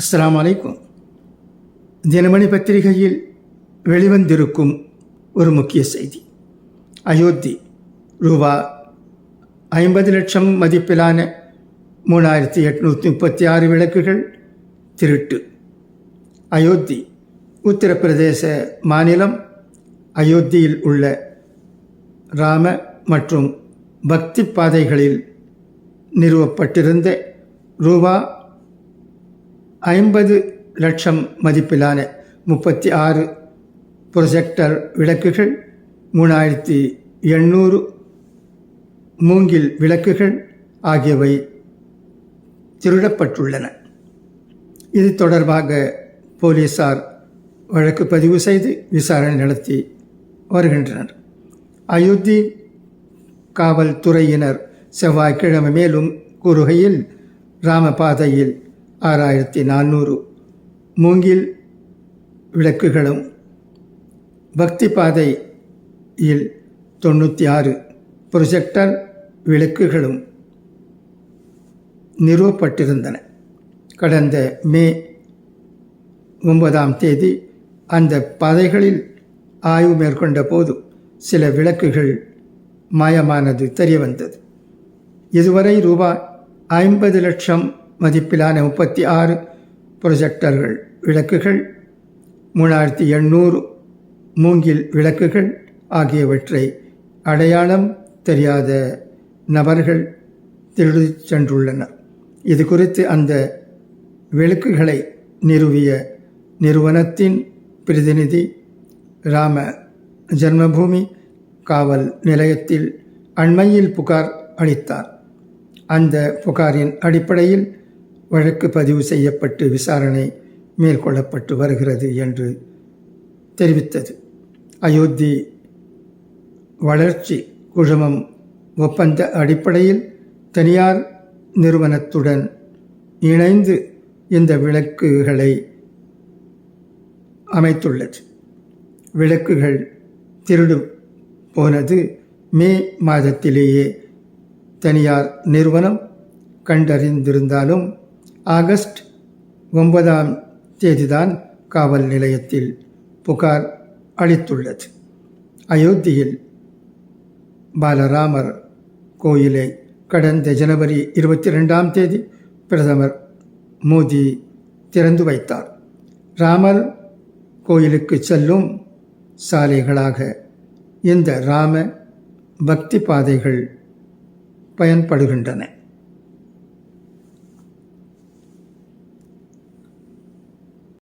அஸ்லாம் அலைக்கும் தினமணி பத்திரிகையில் வெளிவந்திருக்கும் ஒரு முக்கிய செய்தி. அயோத்தி ரூபா ஐம்பது லட்சம் மதிப்பிலான மூணாயிரத்தி எட்நூற்றி முப்பத்தி ஆறு விளக்குகள் திருட்டு. அயோத்தி உத்தரப்பிரதேச மாநிலம் அயோத்தியில் உள்ள ராம மற்றும் பக்தி பாதைகளில் நிறுவப்பட்டிருந்த ரூபா ஐம்பது லட்சம் மதிப்பிலான முப்பத்தி ஆறு ப்ரொஜெக்டர் விளக்குகள் மூணாயிரத்தி எண்ணூறு மூங்கில் விளக்குகள் ஆகியவை திருடப்பட்டுள்ளன. இது தொடர்பாக போலீசார் வழக்கு பதிவு செய்து விசாரணை நடத்தி வருகின்றனர். அயோத்தி காவல்துறையினர் செவ்வாய்க்கிழமை மேலும் கூறுகையில் ராமபாதையில் ஆறாயிரத்தி நானூறு மூங்கில் விளக்குகளும் பக்தி பாதையில் தொண்ணூற்றி ஆறு ப்ரொஜெக்டர் விளக்குகளும் நிறுவப்பட்டிருந்தன. கடந்த மே ஒன்பதாம் தேதி அந்த பாதைகளில் ஆய்வு மேற்கொண்ட போது சில விளக்குகள் மாயமானது தெரியவந்தது. இதுவரை ரூபாய் ஐம்பது லட்சம் மதிப்பிலான முப்பத்தி ஆறு ப்ரொஜெக்டர்கள் விளக்குகள் மூணாயிரத்தி எண்ணூறு மூங்கில் விளக்குகள் ஆகியவற்றை அடையாளம் தெரியாத நபர்கள் திருடி சென்றுள்ளனர் இது குறித்து அந்த விளக்குகளை நிறுவிய நிறுவனத்தின் பிரதிநிதி ராம ஜன்மபூமி காவல் நிலையத்தில் அண்மையில் புகார் அளித்தார். அந்த புகாரின் அடிப்படையில் வழக்கு பதிவு செய்யப்பட்டு விசாரணை மேற்கொள்ளப்பட்டு வருகிறது என்று தெரிவித்தது. அயோத்தி வளர்ச்சி குழுமம் ஒப்பந்த அடிப்படையில் தனியார் நிறுவனத்துடன் இணைந்து இந்த விளக்குகளை அமைத்துள்ளது. விளக்குகள் திருடு போனது மே மாதத்திலேயே தனியார் நிறுவனம் கண்டறிந்திருந்தாலும் ஆகஸ்ட் ஒன்பதாம் தேதிதான் காவல் நிலையத்தில் புகார் அளித்துள்ளது. அயோத்தியில் பாலராமர் கோயிலை கடந்த ஜனவரி இருபத்தி ரெண்டாம் தேதி பிரதமர் மோடி திறந்து வைத்தார். ராமர் கோயிலுக்கு செல்லும் சாலைகளாக இந்த ராம பக்தி பாதைகள் பயன்படுகின்றன.